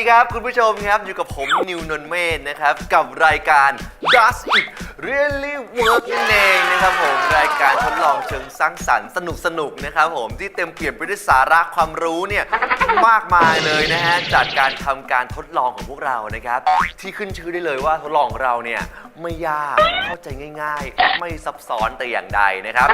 วัสดีครับ คุณผู้ชมครับอยู่กับผมนิวนนท์เมธนะครับ กับรายการ Does It Really Work นั่นเองนะครับผม การทดลองเชิงสร้างสรรค์สนุกสนุกนะครับผมที่เต็มเปี่ยมไปด้วยสาระความรู้เนี่ยมากมายเลยนะฮะจากการทำการทดลองของพวกเรานะครับ ที่ขึ้นชื่อได้เลยว่าทดลองของเราเนี่ยไม่ยากเข้าใจง่าย ๆ ไม่ซับซ้อนแต่อย่างใดนะครับ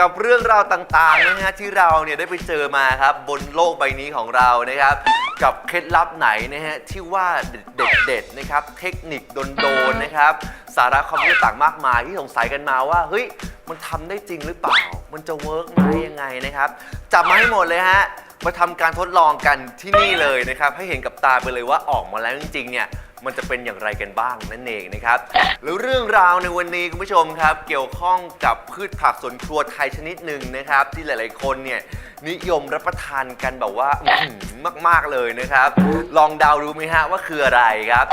กับเรื่องราวต่างๆนะฮะที่เราเนี่ยได้ไปเจอมาครับบนโลกใบนี้ของเรานะครับ กับเคล็ดลับไหนนะฮะที่ว่าเด็ดๆนะครับ เทคนิคโดนๆนะครับ สาระความรู้ต่างมากมายที่สงสัยกันมาว่าเฮ้ย มันทำได้จริงหรือเปล่า มันจะเวิร์กไหมยังไงนะครับ จับมาให้หมดเลยฮะ มาทำการทดลองกันที่นี่เลยนะครับ ให้เห็นกับตาไปเลยว่าออกมาแล้วจริงๆเนี่ย มันจะเป็นอย่างไรกันบ้างนั่นเองนะครับ แล้วเรื่องราวในวันนี้คุณผู้ชมครับ เกี่ยวข้องกับพืชผักสวนครัวไทยชนิดหนึ่งนะครับ ที่หลายๆคนเนี่ยนิยมรับประทานกันแบบว่าอื้อหือมาก ๆเลยนะครับ ลองเดาดูไหมฮะว่าคืออะไรครับ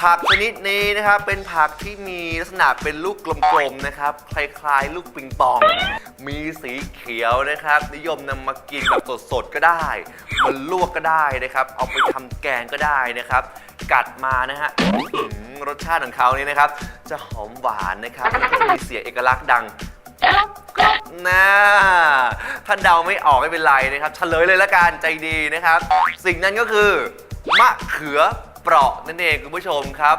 ผักชนิดนี้นะครับเป็นผักที่มีลักษณะเป็นลูกกลมๆนะครับ คล้ายๆ ลูกปิงปอง มีสีเขียวนะครับ นิยมนำมากินแบบสดๆก็ได้ มันลวกก็ได้นะครับ เอาไปทำแกงก็ได้นะครับ กัดมานะฮะอื้อหือรสชาติของเขานี่นะครับ จะหอมหวานนะครับแล้วก็มีเสียงเอกลักษณ์ดัง นะถ้าเดาไม่ออกไม่เป็นไรนะครับเฉลยเลยละกันใจดีนะครับ สิ่งนั้นก็คือ มะเขือ เปราะนั่นเองคุณผู้ชมครับ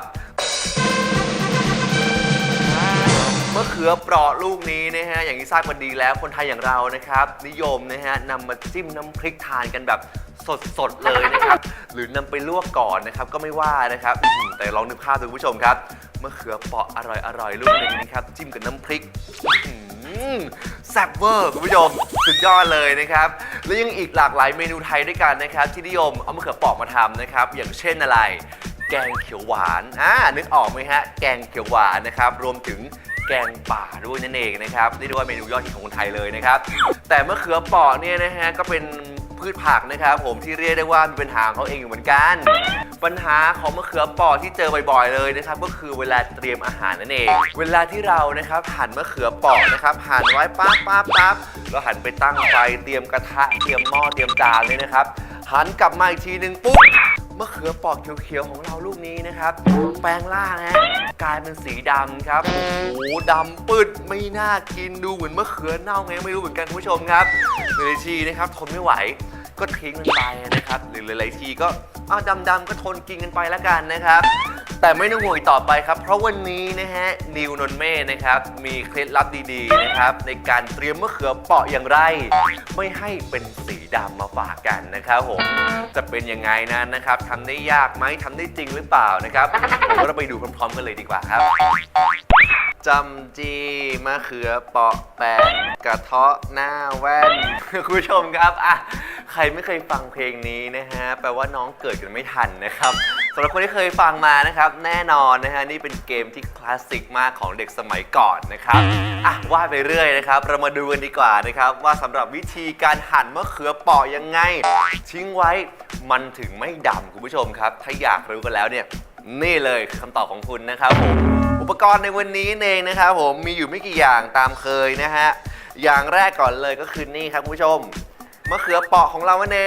มะเขือเปราะลูกนี้นะฮะอย่างที่ทราบกันดีแล้วคนไทยอย่างเรานะครับ นิยมนะฮะนำมาจิ้มน้ำพริกทานกันแบบสดๆเลยนะครับ หรือนำไปลวกก่อนนะครับก็ไม่ว่านะครับอื้อหือแต่ลองนึกภาพดูคุณผู้ชมครับมะเขือเปราะอร่อยๆลูกนี้นะครับจิ้มกับน้ำพริกอื้ อหือแซ่บเวอร์คุณผู้ชมสุดยอดเลยนะครับ และยังอีกหลากหลายเมนูไทยด้วยกันนะครับ ที่นิยมเอามะเขือเปราะมาทำนะครับ อย่างเช่นอะไร แกงเขียวหวานอ่านึกออกไหมฮะแกงเขียวหวานนะครับ รวมถึงแกงป่าด้วยนั่นเองนะครับเรียกได้ว่าเมนูยอดฮิตของคนไทยเลยนะครับ แต่มะเขือเปราะเนี่ยนะฮะก็เป็น พืชผักนะครับผมที่เรียกได้ว่ามีปัญหาของเขาเองอยู่เหมือนกัน ปัญหาของมะเขือเปราะที่เจอบ่อยๆเลยนะครับก็คือเวลาเตรียมอาหารนั่นเอง เวลาที่เรานะครับหั่นมะเขือเปราะนะครับหั่นไว้ปั๊บปั๊บปั๊บแล้วหั่นไปตั้งไฟเตรียมกระทะเตรียมหม้อเตรียมจานเลยนะครับหันกลับมาอีกทีหนึ่งปุ๊บ มะเขือปราะเขียวๆของเราลูกนี้นะครับ แปลงร่างฮะกลายเป็นสีดำครับ โอ้โหดำปืดไม่น่ากินดูเหมือนมะเขือเน่าไงไม่รู้เหมือนกันคุณผู้ชมครับหลายทีนะครับทนไม่ไหวก็ทิ้งมันไปนะครับ หรือหลายๆทีก็อ้าวดำๆก็ทนกินกันไปแล้วกันนะครับ แต่ไม่ต้องห่วงต่อไปครับ เพราะวันนี้นะฮะนิวนนเม่นะครับ มีเคล็ดลับดีๆนะครับ ในการเตรียมมะเขือเปาะอย่างไร ไม่ให้เป็นสี ดำมาฝากกันนะครับผมจะเป็นยังไงนั้นนะครับทำได้ยากไหมทำได้จริงหรือเปล่านะครับผมก็เราไปดูพร้อมๆกันเลยดีกว่าครับจำจีมะเขือเปาะแปะกระเทาะหน้าแว่นคุณผู้ชมครับอะใครไม่เคยฟังเพลงนี้นะฮะแปลว่าน้องเกิดกันไม่ทันนะครับำหรับคนที่เคยฟังมานะครับ แน่นอนนะฮะนี่เป็นเกมที่คลาสสิกมากของเด็กสมัยก่อนนะครับอะว่าไปเรื่อยนะครับ เรามาดูกันดีกว่านะครับ ว่าสำหรับวิธีการหั่นมะเขือเปราะยังไง ทิ้งไว้มันถึงไม่ดำคุณผู้ชมครับ ถ้าอยากรู้กันแล้วเนี่ย นี่เลยคำตอบของคุณนะครับผมอุปกรณ์ในวันนี้เองนะครับผมมีอยู่ไม่กี่อย่างตามเคยนะฮะอย่างแรกก่อนเลยก็คือนี่ครับคุณผู้ชม มะเขือเปราะของเรานั่นเอ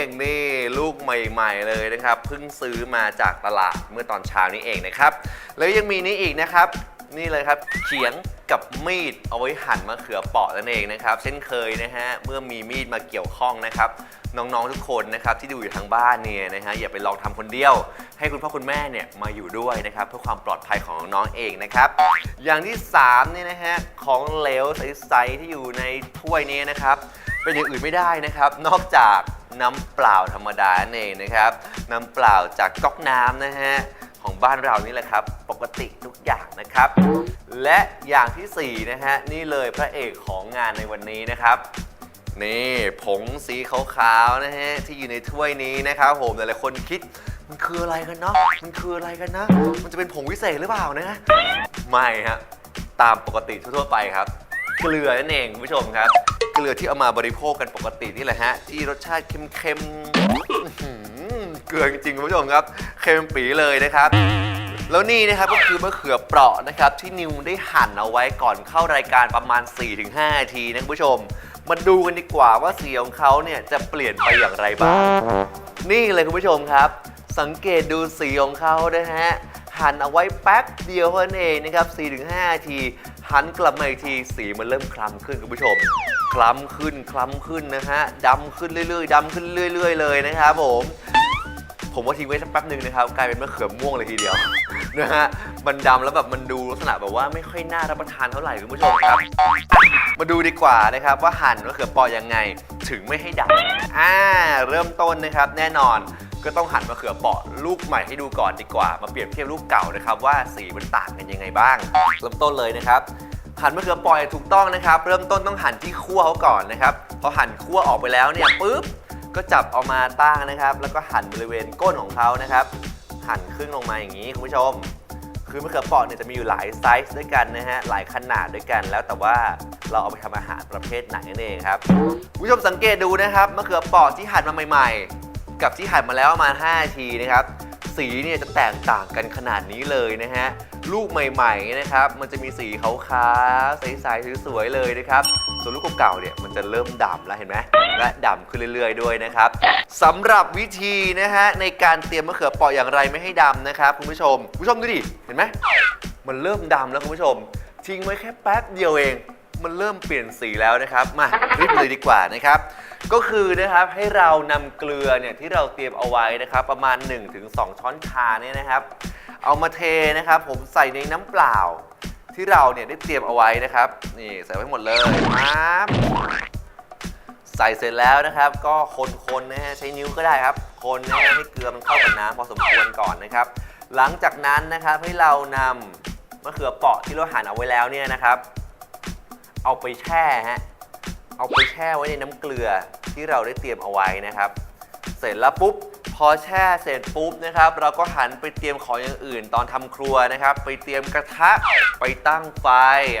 งนี่ลูกใหม่ ๆ เลยนะครับเพิ่งซื้อมาจากตลาดเมื่อตอนเช้านี้เองนะครับ แล้วยังมีนี่อีกนะครับ นี่เลยครับเขียงกับมีดเอาไว้หั่นมะเขือเปราะนั่นเองนะครับ เช่นเคยนะฮะเมื่อมีมีดมาเกี่ยวข้องนะครับ น้องๆทุกคนนะครับที่ดูอยู่ทางบ้านเนี่ยนะฮะอย่าไปลองทำคนเดียว ให้คุณพ่อคุณแม่เนี่ยมาอยู่ด้วยนะครับ เพื่อความปลอดภัยของน้องๆเองนะครับ อย่างที่3เนี่ยนะฮะของเหลวใสๆที่อยู่ในถ้วยนี้นะครับ เป็นอย่างอื่นไม่ได้นะครับ นอกจากน้ำเปล่าธรรมดานั่นเองนะครับ น้ำเปล่าจากก๊อกน้ำนะฮะของบ้านเรานี่แหละครับ ปกติทุกอย่างนะครับ และอย่างที่สี่นะฮะ นี่เลยพระเอกของงานในวันนี้นะครับ นี่ผงสีขาวๆนะฮะ ที่อยู่ในถ้วยนี้นะครับผมหลายๆคนคิดมันคืออะไรกันเนาะมันคืออะไรกันนะ มันจะเป็นผงวิเศษหรือเปล่านะ ไม่ฮะตามปกติทั่วๆไปครับ เกลือนั่นเองคุณผู้ชมครับ เกลือที่เอามาบริโภคกันปกตินี่แหละฮะ ที่รสชาติเค็มๆ เกลือจริงๆคุณผู้ชมครับ เค็มปีเลยนะครับ แล้วนี่นะครับก็คือมะเขือเปราะนะครับ ที่นิวได้หั่นเอาไว้ก่อนเข้ารายการประมาณ 4-5นาทีนะคุณผู้ชม มาดูกันดีกว่าว่าสีของเขาเนี่ยจะเปลี่ยนไปอย่างไรบ้าง นี่เลยคุณผู้ชมครับ สังเกตดูสีของเขานะฮะหั่นเอาไว้แป๊บเดียวเท่านั้นเองนะครับ4-5นาทีหันกลับมาอีกทีสีมันเริ่มคล้ำขึ้นคุณผู้ชม คล้ำขึ้นคล้ำขึ้นนะฮะดำขึ้นเรื่อยๆดำขึ้นเรื่อย ๆ เลยนะครับผมผมว่าทิ้งไว้สักแป๊บหนึ่งนะครับ กลายเป็นมะเขือม่วงเลยทีเดียวนะฮะมันดำแล้วแบบมันดูลักษณะแบบว่าไม่ค่อยน่ารับประทานเท่าไหร่คุณผู้ชมครับ มาดูดีกว่านะครับว่าหั่นมะเขือเปอยังไงถึงไม่ให้ดำอ่าเริ่มต้นนะครับแน่นอนก็ต้องหั่นมะเขือเปาะลูกใหม่ให้ดูก่อนดีกว่า มาเปรียบเทียบลูกเก่านะครับว่าสีมันต่างกันยังไงบ้าง เริ่มต้นเลยนะครับ หั่นมะเขือเปอยถูกต้องนะครับ เริ่มต้นต้องหั่นที่ขั้วเขาก่อนนะครับ พอหั่นขั้วออกไปแล้วเนี่ยปุ๊บก็จับเอามาตั้งนะครับ แล้วก็หั่นบริเวณก้นของเขานะครับ หั่นครึ่งลงมาอย่างนี้คุณผู้ชม คือมะเขือเปราะเนี่ยจะมีอยู่หลายไซส์ด้วยกันนะฮะหลายขนาดด้วยกัน แล้วแต่ว่าเราเอาไปทำอาหารประเภทไหนนั่นเองครับคุณผู้ชมสังเกตดูนะครับมะเขือเปราะที่หั่นมาใหม่ ๆ กับที่หั่นมาแล้วประมาณ5นาทีนะครับ สีเนี่ยจะแตกต่างกันขนาดนี้เลยนะฮะ ลูกใหม่ๆนะครับ มันจะมีสีขาวๆใสๆสวยๆเลยนะครับ ส่วนลูกเก่าๆเนี่ยมันจะเริ่มดำแล้วเห็นไหมและดำขึ้นเรื่อยๆด้วยนะครับสำหรับวิธีนะฮะในการเตรียมมะเขือเปราะอย่างไรไม่ให้ดำนะครับคุณผู้ชมคุณผู้ชมดูดิเห็นไหมมันเริ่มดำแล้วคุณผู้ชมทิ้งไว้แค่แป๊บเดียวเอง มันเริ่มเปลี่ยนสีแล้วนะครับ มารีบเลยดีกว่านะครับ ก็คือนะครับให้เรานำเกลือเนี่ยที่เราเตรียมเอาไว้นะครับ ประมาณ 1-2 ช้อนชาเนี่ยนะครับ เอามาเทนะครับ ผมใส่ในน้ำเปล่า ที่เราเนี่ยได้เตรียมเอาไว้นะครับนี่ใส่ไว้หมดเลยปั๊บใส่เสร็จแล้วนะครับ ก็คนๆนะฮะใช้นิ้วก็ได้ครับ คนนะฮะให้เกลือมันเข้ากับน้ำพอสมควรก่อนนะครับ หลังจากนั้นนะครับให้เรานำมะเขือเปราะที่เราหั่นเอาไว้แล้วเนี่ยนะครับ เอาไปแช่ฮะ เอาไปแช่ไว้ในน้ำเกลือที่เราได้เตรียมเอาไว้นะครับ เสร็จแล้วปุ๊บพอแช่เสร็จปุ๊บนะครับ เราก็หันไปเตรียมของอย่างอื่น ตอนทำครัวนะครับ ไปเตรียมกระทะไปตั้งไฟ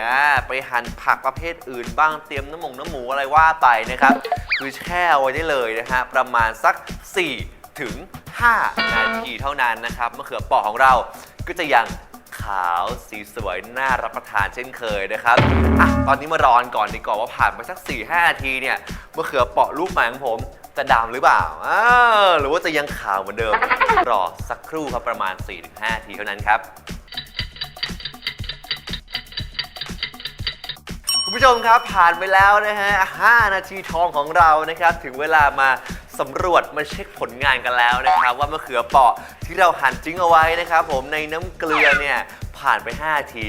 อ่าไปหั่นผักประเภทอื่น บ้างเตรียมน้ำหมงน้ำหมูอะไรว่าไปนะครับ คือแช่ไว้ได้เลยนะฮะประมาณสัก 4 ถึง 5 นาทีเท่านั้นนะครับมะเขือเปราะของเราก็จะยัง ขาวสีสวยน่ารับประทานเช่นเคยนะครับอะตอนนี้มารอนก่อนดีกว่าว่าผ่านไปสัก 4-5นาทีเนี่ยมะเขือเปาะลูกใหม่ของผมจะดำหรือเปล่าอ้าวหรือว่าจะยังขาวเหมือนเดิม รอสักครู่ครับประมาณ 4-5นาทีเท่านั้นครับ คุณผู้ชมครับผ่านไปแล้วนะฮะ5นาทีทองของเรานะครับ ถึงเวลามา สำรวจมาเช็คผลงานกันแล้วนะครับ ว่ามะเขือเปราะที่เราหั่นจิ้งเอาไว้นะครับ ผมในน้ำเกลือเนี่ยผ่านไป5นาที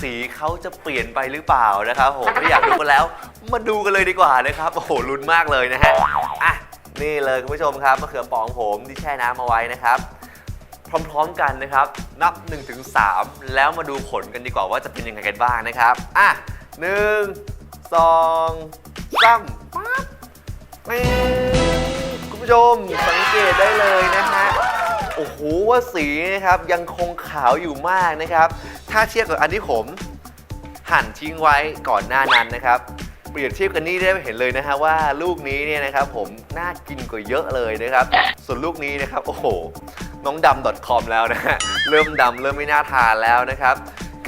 สีเขาจะเปลี่ยนไปหรือเปล่านะครับผมไม่อยากดูกันแล้ว มาดูกันเลยดีกว่านะครับโอ้โหลุ้นมากเลยนะฮะอะนี่เลยคุณผู้ชมครับมะเขือเปราะของผมที่แช่น้ำเอาไว้นะครับ พร้อมๆกันนะครับ นับ 1-3 แล้วมาดูผลกันดีกว่าว่าจะเป็นยังไงกันบ้างนะครับอะหนึ่งสองสามปั๊บปิ๊งคุณ ผู้ชมสังเกตได้เลยนะฮะโอ้โหว่าสีนะครับยังคงขาวอยู่มากนะครับ ถ้าเทียบกับอันที่ผมหั่นทิ้งไว้ก่อนหน้านั้นนะครับ เปรียบเทียบกันนี่ได้เห็นเลยนะฮะว่าลูกนี้เนี่ยนะครับผมน่ากินกว่าเยอะเลยนะครับ ส่วนลูกนี้นะครับโอ้โหน้องดำ .com แล้วนะฮะเริ่มดำเริ่มไม่น่าทานแล้วนะครับ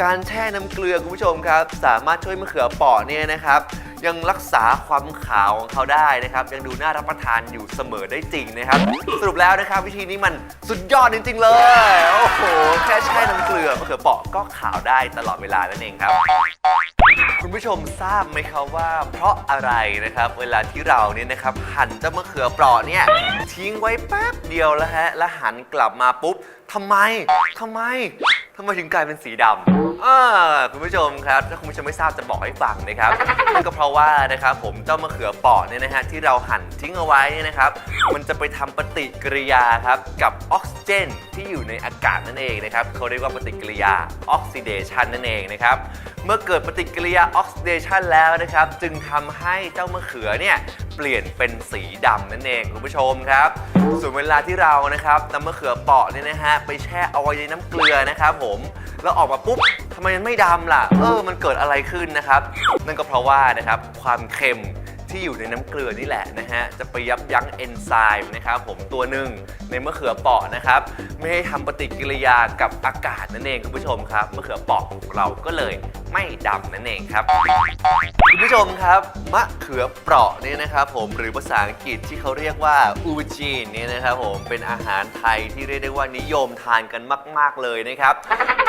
การแช่น้ำเกลือคุณผู้ชมครับ สามารถช่วยมะเขือเปราะเนี่ยนะครับ ยังรักษาความขาวของเขาได้นะครับ ยังดูน่ารับประทานอยู่เสมอได้จริงนะครับ สรุปแล้วนะครับ วิธีนี้มันสุดยอดจริง ๆ เลย โอ้โห แค่แช่น้ำเกลือมะเขือเปราะก็ขาวได้ตลอดเวลานั่นเองครับ คุณผู้ชมทราบไหมครับว่า เพราะอะไรนะครับ เวลาที่เราเนี่ยนะครับหั่นเจ้ามะเขือเปราะเนี่ยทิ้งไว้แป๊บเดียวแล้วฮะแล้วหันกลับมาปุ๊บทำไมทำไมทำไมถึงกลายเป็นสีดำ อ่าคุณผู้ชมครับถ้าคุณผู้ชมไม่ทราบจะบอกให้ฟังนะครับนั่นก็เพราะว่านะครับผมเจ้ามะเขือเปราะเนี่ยนะฮะที่เราหั่นทิ้งเอาไว้เนี่ยนะครับ มันจะไปทำปฏิกิริยาครับกับออกซิเจนที่อยู่ในอากาศนั่นเองนะครับเขาเรียกว่าปฏิกิริยาออกซิเดชันนั่นเองนะครับ เมื่อเกิดปฏิกิริยาออกซิเดชันแล้วนะครับ จึงทำให้เจ้ามะเขือเนี่ยเปลี่ยนเป็นสีดำนั่นเองคุณผู้ชมครับ ส่วนเวลาที่เรานะครับนำมะเขือเปราะเนี่ยนะฮะไปแช่เอาไว้ในน้ำเกลือนะครับผมแล้วออกมาปุ๊บทำไมมันไม่ดำล่ะ เออมันเกิดอะไรขึ้นนะครับ นั่นก็เพราะว่านะครับความเค็ม ที่อยู่ในน้ำเกลือนี่แหละนะฮะ จะไปยับยั้งเอนไซม์นะครับผมตัวหนึ่งในมะเขือเปราะนะครับ ไม่ให้ทำปฏิกิริยากับอากาศนั่นเองคุณผู้ชมครับมะเขือเปราะของเราก็เลยไม่ดำนั่นเองครับ คุณผู้ชมครับ มะเขือเปราะเนี่ยนะครับผมหรือภาษาอังกฤษที่เขาเรียกว่าอูจีนเนี่ยนะครับผมเป็นอาหารไทยที่เรียกได้ว่านิยมทานกันมาก ๆ เลยนะครับ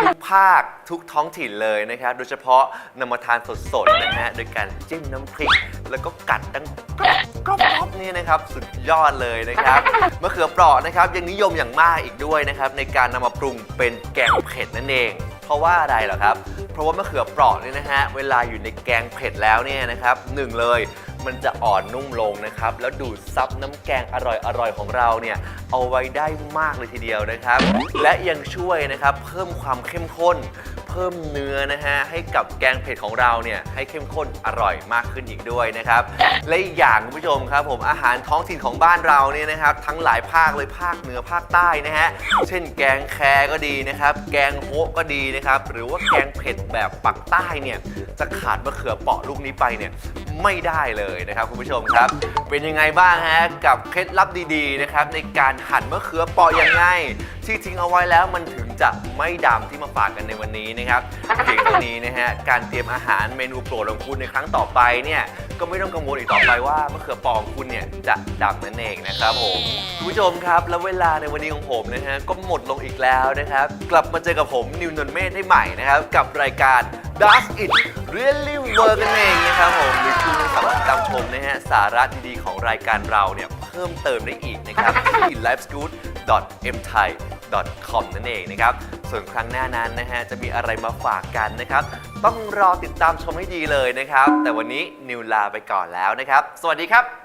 ทุกภาคทุกท้องถิ่นเลยนะครับ โดยเฉพาะนำมาทานสดๆนะฮะโดยการจิ้มน้ำพริก แล้วก็กัดดังกรอบๆนี่นะครับสุดยอดเลยนะครับมะเขือเปราะนะครับยังนิยมอย่างมากอีกด้วยนะครับในการนำมาปรุงเป็นแกงเผ็ดนั่นเอง เพราะว่าอะไรเหรอครับ เพราะว่ามะเขือเปราะเนี่ยนะฮะเวลาอยู่ในแกงเผ็ดแล้วเนี่ยนะครับหนึ่งเลยมันจะอ่อนนุ่มลงนะครับ แล้วดูดซับน้ำแกงอร่อยๆของเราเนี่ย เอาไว้ได้มากเลยทีเดียวนะครับ และยังช่วยนะครับ เพิ่มความเข้มข้น พิ่มเนื้อนะฮะให้กับแกงเผ็ดของเราเนี่ยให้เข้มข้นอร่อยมากขึ้นอีกด้วยนะครับ และอีกอย่างคุณผู้ชมครับผมอาหารท้องถิ่นของบ้านเราเนี่ยนะครับทั้งหลายภาคเลยภาคเหนือภาคใต้นะฮะเช่นแกงแคก็ดีนะครับ แกงโฮะก็ดีนะครับหรือว่าแกงเผ็ดแบบปักใต้เนี่ยจะขาดมะเขือเปราะลูกนี้ไปเนี่ยไม่ได้เลยนะครับคุณผู้ชมครับ เป็นยังไงบ้างฮะกับเคล็ดลับดีๆนะครับในการหั่นมะเขือเปราะยังไงที่ทิ้งเอาไว้แล้วมันถึง จะไม่ดำที่มาฝากกันในวันนี้นะครับเพียงเท่านี้นะฮะการเตรียมอาหารเมนูโปรดของคุณในครั้งต่อไปเนี่ยก็ไม่ต้องกังวลอีกต่อไปว่ามะเขือเปราะของคุณเนี่ยจะดำนั่นเองนะครับผมคุณผู้ชมครับ แล้วเวลาในวันนี้ของผมนะฮะก็หมดลงอีกแล้วนะครับกลับมาเจอกับผมนิวนนท์เมธได้ใหม่นะครับกับรายการ Does It Really Work กันเองนะครับผมหรือคุณสามารถติดตามชมนะฮะสาระดีๆของรายการเราเนี่ยเพิ่มเติมได้อีกนะครับที่ .com นั่นเองนะครับ ส่วนครั้งหน้านั้นนะฮะจะมีอะไรมาฝากกันนะครับ ต้องรอติดตามชมให้ดีเลยนะครับ แต่วันนี้นิวลาไปก่อนแล้วนะครับ สวัสดีครับ